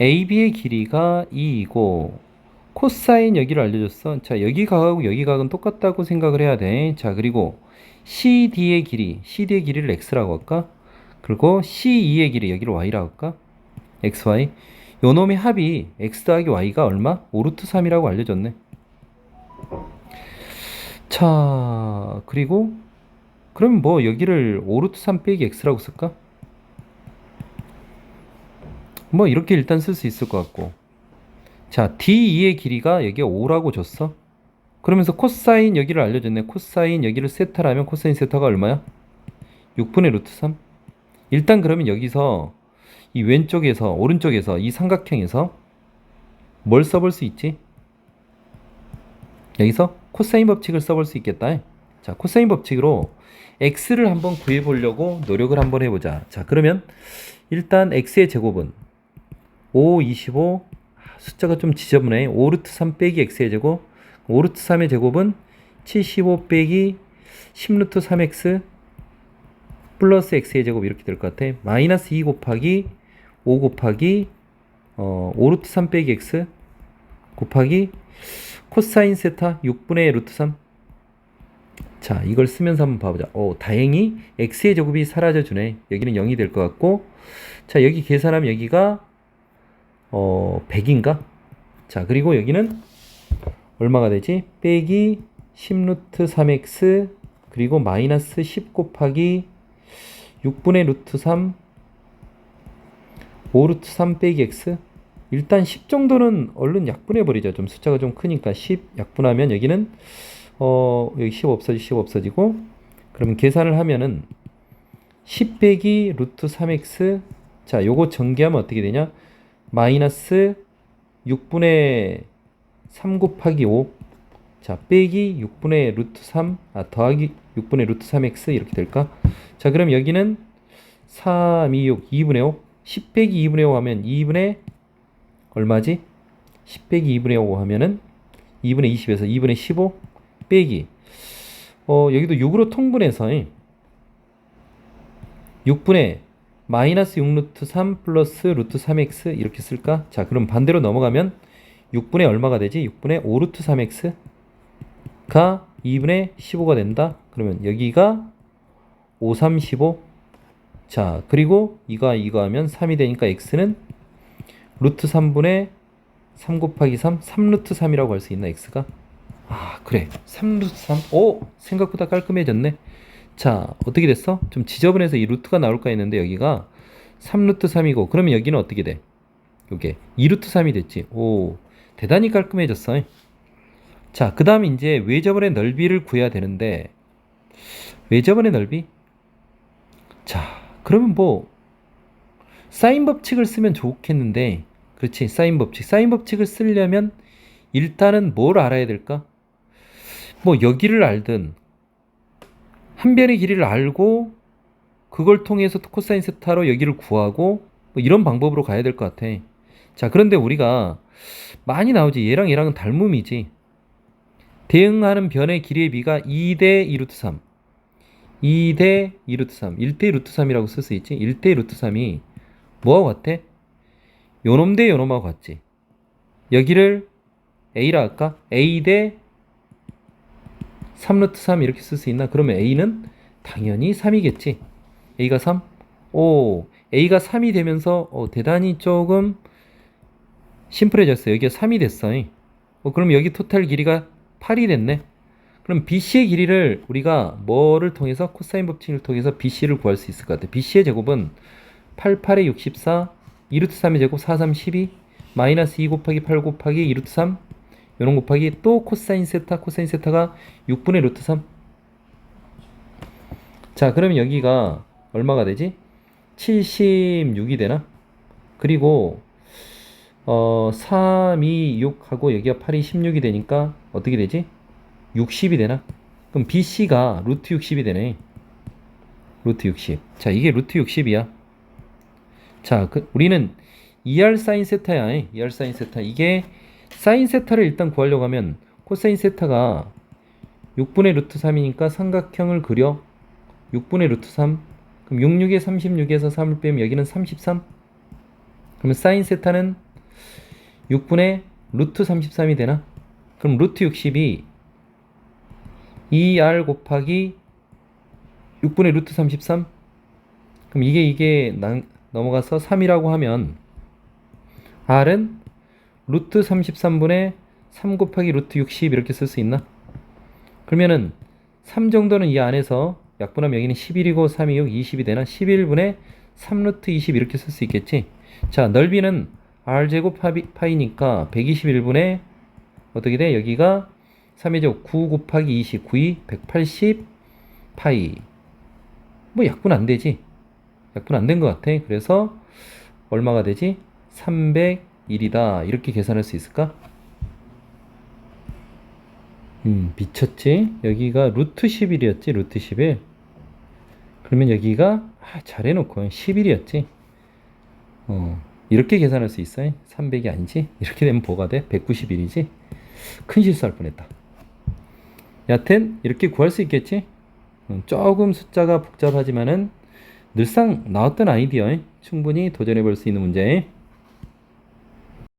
AB의 길이가 2이고 코사인 여기를 알려줬어. 자, 여기 각하고 여기 각은 똑같다고 생각을 해야 돼. 자, 그리고 CD의 길이, CD의 길이를 x라고 할까? 그리고 CE의 길이 여기를 y라고 할까? xy. 요 놈의 합이 x 더하기 y가 얼마? 5루트 3이라고 알려줬네. 자, 그리고 그럼 뭐 여기를 5루트 3 빼기 x라고 쓸까? 뭐 이렇게 일단 쓸 수 있을 것 같고. 자 D2의 길이가 여기에 5라고 줬어? 그러면서 코사인 여기를 알려줬네. 코사인 여기를 세타라면 코사인 세타가 얼마야? 6분의 루트 3 일단 그러면 여기서 이 왼쪽에서 오른쪽에서 이 삼각형에서 뭘 써볼 수 있지? 여기서 코사인 법칙을 써볼 수 있겠다. 자 코사인 법칙으로 x를 한번 구해 보려고 노력을 한번 해보자. 자 그러면 일단 x의 제곱은 5, 25 숫자가 좀 지저분해 5루트 3 빼기 x의 제곱 5루트 3의 제곱은 75 빼기 10루트 3x 플러스 x의 제곱 이렇게 될 것 같아 마이너스 2 곱하기 5 곱하기 어, 5루트 3 빼기 x 곱하기 코사인 세타 6분의 루트 3 자, 이걸 쓰면서 한번 봐보자. 오, 다행히 x의 제곱이 사라져 주네. 여기는 0이 될 것 같고. 자, 여기 계산하면 여기가 어, 100인가? 자, 그리고 여기는 얼마가 되지? 빼기 10루트 3x 그리고 마이너스 10 곱하기 6분의 루트 3 5루트 3 빼기 x 일단 10 정도는 얼른 약분해 버리자. 좀 숫자가 좀 크니까 10 약분하면 여기는 어, 여기 10 없어지 10 없어지고 그러면 계산을 하면은 10 빼기 루트 3x 자, 요거 전개하면 어떻게 되냐? 마이너스 6분의 3 곱하기 5. 자, 빼기 6분의 루트 3, 아, 더하기 6분의 루트 3x 이렇게 될까? 자, 그럼 여기는 3, 2, 6, 2분의 5. 10 빼기 2분의 5 하면 2분의 얼마지? 10 빼기 2분의 5 하면은 2분의 20에서 2분의 15 빼기. 어, 여기도 6으로 통분해서 6분의 마이너스 6루트 3 플러스 루트 3x 이렇게 쓸까? 자, 그럼 반대로 넘어가면 6분의 얼마가 되지? 6분의 5루트 3x가 2분의 15가 된다. 그러면 여기가 5, 3, 15. 자, 그리고 이거 이거 하면 3이 되니까 x는 루트 3분의 3 곱하기 3, 3루트 3이라고 할 수 있나 x가? 아, 그래. 3루트 3. 오, 생각보다 깔끔해졌네. 자, 어떻게 됐어? 좀 지저분해서 이 루트가 나올까 했는데 여기가 3루트 3이고 그러면 여기는 어떻게 돼? 요게 2루트 3이 됐지. 오, 대단히 깔끔해졌어. 자, 그 다음 이제 외접원의 넓이를 구해야 되는데 외접원의 넓이? 자, 그러면 뭐 사인 법칙을 쓰면 좋겠는데 그렇지, 사인 법칙. 사인 법칙을 쓰려면 일단은 뭘 알아야 될까? 뭐 여기를 알든 한 변의 길이를 알고 그걸 통해서 코사인 세타로 여기를 구하고 뭐 이런 방법으로 가야 될 것 같아. 자, 그런데 우리가 많이 나오지. 얘랑 얘랑은 닮음이지. 대응하는 변의 길이의 비가 2대 2루트 3. 2대 2루트 3. 1대 루트 3이라고 쓸 수 있지. 1대 루트 3이 뭐하고 같아? 요놈 대 요놈하고 같지. 여기를 A라 할까? A 대 3루트 3 이렇게 쓸 수 있나? 그러면 A는 당연히 3이겠지. A가 3? 오, A가 3이 되면서 어, 대단히 조금 심플해졌어요. 여기가 3이 됐어. 어, 그럼 여기 토탈 길이가 8이 됐네. 그럼 BC의 길이를 우리가 뭐를 통해서 코사인 법칙을 통해서 BC를 구할 수 있을 것 같아. BC의 제곱은 8, 8에 64, 2루트 3의 제곱 4, 3, 12, 마이너스 2 곱하기 8 곱하기 2루트 3, 요런 곱하기 또 코사인 세타 코사인 세타가 6분의 루트 3. 자, 그러면 여기가 얼마가 되지? 76이 되나? 그리고 어 3, 2, 6 하고 여기가 8이 16이 되니까 어떻게 되지? 60이 되나? 그럼 BC가 루트 60이 되네. 루트 60. 자, 이게 루트 60이야. 자, 그, 우리는 2R 사인 세타야. 2R 사인 세타. 이게 사인 세타를 일단 구하려고 하면 코사인 세타가 6분의 루트 3이니까 삼각형을 그려 6분의 루트 3 그럼 66에 36에서 3을 빼면 여기는 33 그러면 사인 세타는 6분의 루트 33이 되나? 그럼 루트 60이 2r 곱하기 6분의 루트 33? 그럼 이게 이게 나- 넘어가서 3이라고 하면 r은 루트 33분의 3 곱하기 루트 60 이렇게 쓸 수 있나? 그러면은 3 정도는 이 안에서 약분하면 여기는 11이고 3이 6, 20이 되나? 11분의 3루트 20 이렇게 쓸 수 있겠지? 자, 넓이는 r제곱 파이, 파이니까 121분의 어떻게 돼? 여기가 3의 제곱 9 곱하기 20, 9이 180 파이. 뭐 약분 안 되지? 약분 안 된 것 같아. 그래서 얼마가 되지? 301이다. 이렇게 계산할 수 있을까? 음, 미쳤지? 여기가 루트 11이었지, 루트 11. 그러면 여기가, 아, 잘 해놓고 11이었지. 어, 이렇게 계산할 수 있어요? 300이 아니지? 이렇게 되면 뭐가 돼? 191이지? 큰 실수할 뻔 했다. 여하튼, 이렇게 구할 수 있겠지? 음, 조금 숫자가 복잡하지만은 늘상 나왔던 아이디어, 충분히 도전해 볼 수 있는 문제.